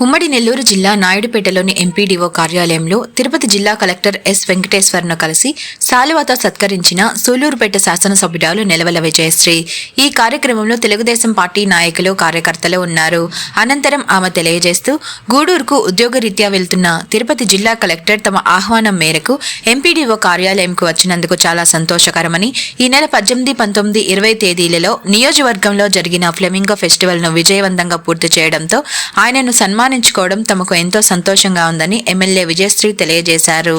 ఉమ్మడి నెల్లూరు జిల్లా నాయుడుపేటలోని ఎంపీడీఓ కార్యాలయంలో తిరుపతి జిల్లా కలెక్టర్ ఎస్ వెంకటేశ్వర్ను కలిసి శాలువాతో సత్కరించిన సూలూరుపేట శాసనసభ్యురాలు నెలవల విజయశ్రీ. ఈ కార్యక్రమంలో తెలుగుదేశం పార్టీ నాయకులు కార్యకర్తలు ఉన్నారు. అనంతరం ఆమె తెలియజేస్తూ గూడూరుకు ఉద్యోగరీత్యా వెళ్తున్న తిరుపతి జిల్లా కలెక్టర్ తమ ఆహ్వానం మేరకు ఎంపీడీఓ కార్యాలయంకు వచ్చినందుకు చాలా సంతోషకరమని ఈ నెల పద్దెనిమిది పంతొమ్మిది ఇరవై తేదీలలో నియోజకవర్గంలో జరిగిన ఫ్లెమింగో ఫెస్టివల్ను విజయవంతంగా పూర్తి చేయడంతో ఆయనను సన్మానించుకోవడం తమకు ఎంతో సంతోషంగా ఉందని ఎమ్మెల్యే విజయశ్రీ తెలియజేశారు.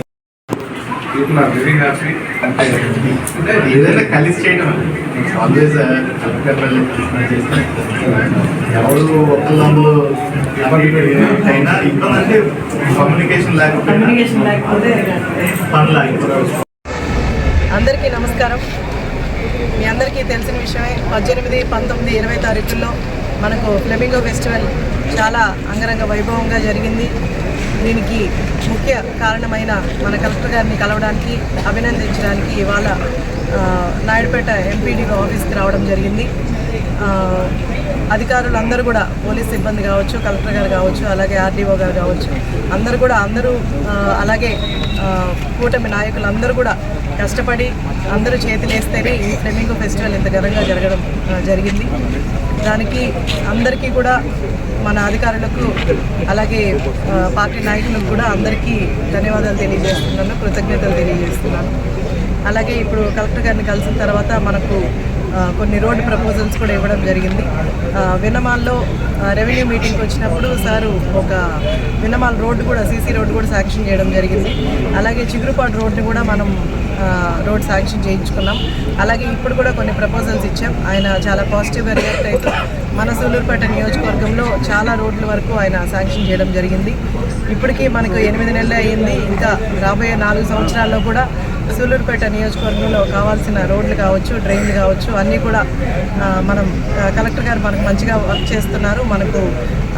వెరీ హ్యాపీ అంటే అంటే ఏదైనా కలిసి చేయడం ఆల్వేస్ ఎవరు ఒకళ్ళు అయినా ఇబ్బంది అంటే కమ్యూనికేషన్ లేకపోతే కమ్యూనికేషన్ లేకపోతే పనులు ఆగిపోతాయి. అందరికీ నమస్కారం మీ అందరికీ తెలిసిన విషయమే పద్దెనిమిది పంతొమ్మిది ఇరవై తారీఖుల్లో మనకు ఫ్లెమింగో ఫెస్టివల్ చాలా అంగరంగ వైభవంగా జరిగింది. దీనికి ముఖ్య కారణమైన మన కలెక్టర్ గారిని కలవడానికి అభినందించడానికి ఇవాళ నాయుడుపేట ఎంపీడీఓ ఆఫీస్కి రావడం జరిగింది. అధికారులు అందరూ కూడా పోలీస్ సిబ్బంది కావచ్చు కలెక్టర్ గారు కావచ్చు అలాగే ఆర్డీఓ గారు కావచ్చు అందరూ కూడా అందరూ అలాగే కూటమి నాయకులు అందరూ కూడా కష్టపడి అందరూ చేతులేస్తేనే ఈ ఫ్లెమింగో ఫెస్టివల్ ఇంత ఘనంగా జరగడం జరిగింది. దానికి అందరికీ కూడా మన అధికారులకు అలాగే పార్టీ నాయకులకు కూడా అందరికీ ధన్యవాదాలు తెలియజేస్తున్నాను కృతజ్ఞతలు తెలియజేస్తున్నాను. అలాగే ఇప్పుడు కలెక్టర్ గారిని కలిసిన తర్వాత మనకు కొన్ని రోడ్డు ప్రపోజల్స్ కూడా ఇవ్వడం జరిగింది. విన్నమాల్లో రెవెన్యూ మీటింగ్కి వచ్చినప్పుడు సారు ఒక విన్నమాల్ రోడ్డు కూడా సీసీ రోడ్డు కూడా శాంక్షన్ చేయడం జరిగింది. అలాగే చిగురుపాటు రోడ్డు కూడా మనం రోడ్ శాంక్షన్ చేయించుకున్నాం. అలాగే ఇప్పుడు కూడా కొన్ని ప్రపోజల్స్ ఇచ్చాం. ఆయన చాలా పాజిటివ్గా రియాక్ట్ అయితే మన సూలూరుపేట నియోజకవర్గంలో చాలా రోడ్ల వరకు ఆయన శాంక్షన్ చేయడం జరిగింది. ఇప్పటికీ మనకు ఎనిమిది నెలలు అయ్యింది. ఇంకా రాబోయే నాలుగు సంవత్సరాల్లో కూడా సూలూరుపేట నియోజకవర్గంలో కావాల్సిన రోడ్లు కావచ్చు డ్రైన్లు కావచ్చు అన్నీ కూడా మనం కలెక్టర్ గారు మనకు మంచిగా వర్క్ చేస్తున్నారు మనకు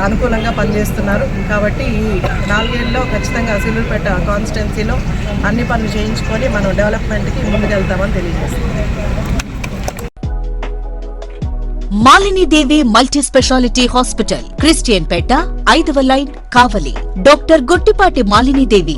అనుకూలంగా పనిచేస్తున్నారు. కాబట్టి ఈ నాలుగేళ్ళలో ఖచ్చితంగా సూలూరుపేట కాన్స్టిట్యున్సీలో అన్ని పనులు చేయించుకొని మనం డెవలప్మెంట్కి ముందుకెళ్తామని తెలియజేస్తున్నాం. Malinidevi multi speciality hospital Christian Peta ఐదవ line Kavali. Doctor Gottipati Malinidevi